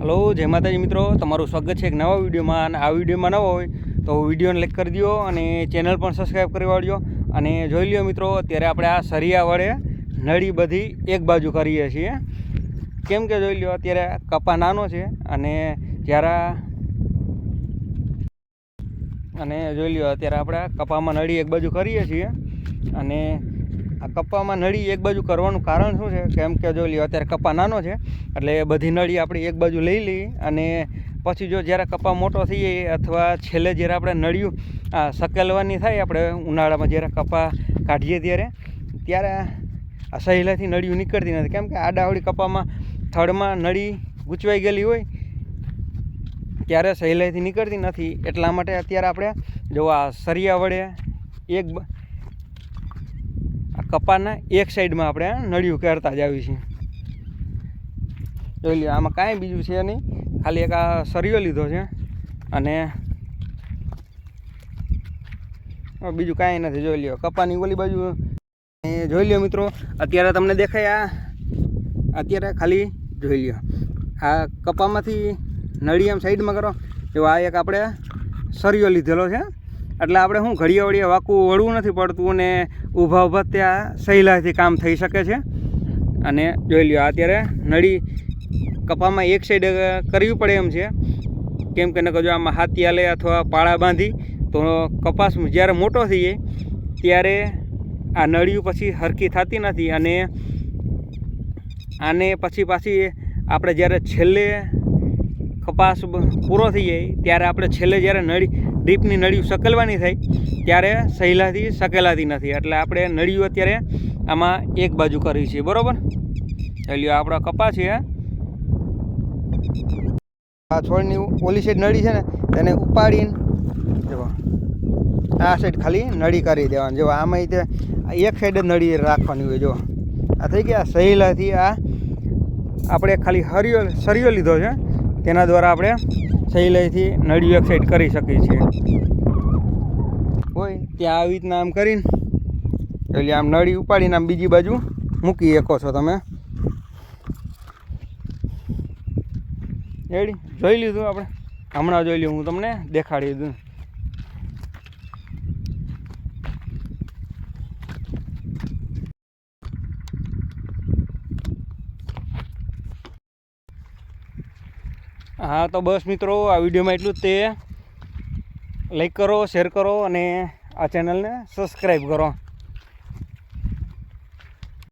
Hello, જય માતાજી મિત્રો. તમારું સ્વાગત છે એક નવા વિડીયોમાં અને આ વિડીયોમાં નવો હોય તો વિડીયોને લાઈક કરી દો અને ચેનલ પણ સબસ્ક્રાઈબ કરી વાળજો. અને જોઈ લ્યો મિત્રો, અત્યારે આપણે આ સરિયા વડે નળી બધી એક બાજુ કરીએ છીએ. કેમ કે જોઈ લ્યો, અત્યારે કપા નાનો છે અને જ્યારે અને જોઈ લ્યો, અત્યારે આપણે કપામાં નળી એક બાજુ કરીએ છીએ. અને આ કપામાં નળી એક બાજુ કરવાનું કારણ શું છે? કેમ કે જોઈ લ્યો, અત્યારે કપા નાનો છે, એટલે બધી નળી આપણે એક બાજુ લઈ લઈએ અને પછી જો જ્યારે કપા મોટો થઈ જાય અથવા છેલ્લે જ્યારે આપણે નળિયું સકેલવાની થાય આપણે ઉનાળામાં જ્યારે કપા કાઢીએ ત્યારે ત્યારે આ સહેલાથી નળિયું નીકળતી નથી. કેમ કે આડાવડી કપામાં થડમાં નળી ગૂંચવાઈ ગયેલી હોય, ત્યારે સહેલાઈથી નીકળતી નથી. એટલા માટે અત્યારે આપણે જો આ સરિયા વડે એક કપાના એક સાઈડમાં આપણે નળિયું કરતા જ આવી છીએ. જોઈ લ્યો, આમાં કાંઈ બીજું છે નહીં. ખાલી એક આ સરિયો લીધો છે. અને બીજું કાંઈ નથી, જોઈ લ્યો. કપાની ઓલી બાજુ જોઈ લ્યો મિત્રો, અત્યારે તમને દેખાય આ, અત્યારે ખાલી જોઈ લ્યો. આ કપામાંથી નળી આમ સાઈડમાં કરો. એવો આ એક આપણે સરિયો લીધેલો છે. એટલે આપણે શું ઘડીએ વળીએ વાકું વળવું નથી પડતું અને ઊભા ઊભા ત્યાં સહેલાથી કામ થઈ શકે છે. અને જોઈ લ્યો અત્યારે નળી કપામાં એક સાઈડ કરવી પડે એમ છે. કેમ કે નકર જો આમાં હાથી હાલે અથવા પાળા બાંધી, તો કપાસ જ્યારે મોટો થઈ જાય, ત્યારે આ નળિયું પછી હરખી થતી નથી અને આને પછી પાછી આપણે જ્યારે છેલ્લે કપાસ પૂરો થઈ જાય, ત્યારે આપણે છેલ્લે જ્યારે નળી ડીપની નળીઓ સકેલવાની થાય ત્યારે સહેલાથી સકેલાતી નથી. એટલે આપણે નળીઓ અત્યારે આમાં એક બાજુ કરી છે, બરાબર? એટલે આપણા કપા છે આ છોડની ઓલી સાઈડ નળી છે ને, તેને ઉપાડીને જો આ સાઈડ ખાલી નળી કરી દેવાની. જો આમાં તે એક સાઈડ જ નળી રાખવાની હોય જો આ થઈ ગયા, સહેલાથી આ આપણે ખાલી હરિયો, સરિયો લીધો છે. તેના દ્વારા આપણે સહેલાઈથી નળિયું એક સાઈડ કરી શકીએ છીએ. હોય ત્યાં આવી રીતના આમ કરીને એટલે આમ નળી ઉપાડીને આમ બીજી બાજુ મૂકી શકો છો તમે. એડી જોઈ લીધું આપણે? હમણાં જોઈ લીધું હું તમને દેખાડી દઉં. હા, તો બસ મિત્રો, આ વિડીયોમાં એટલું જ તે. લાઈક કરો શેર કરો અને આ ચેનલને સબસ્ક્રાઈબ કરો.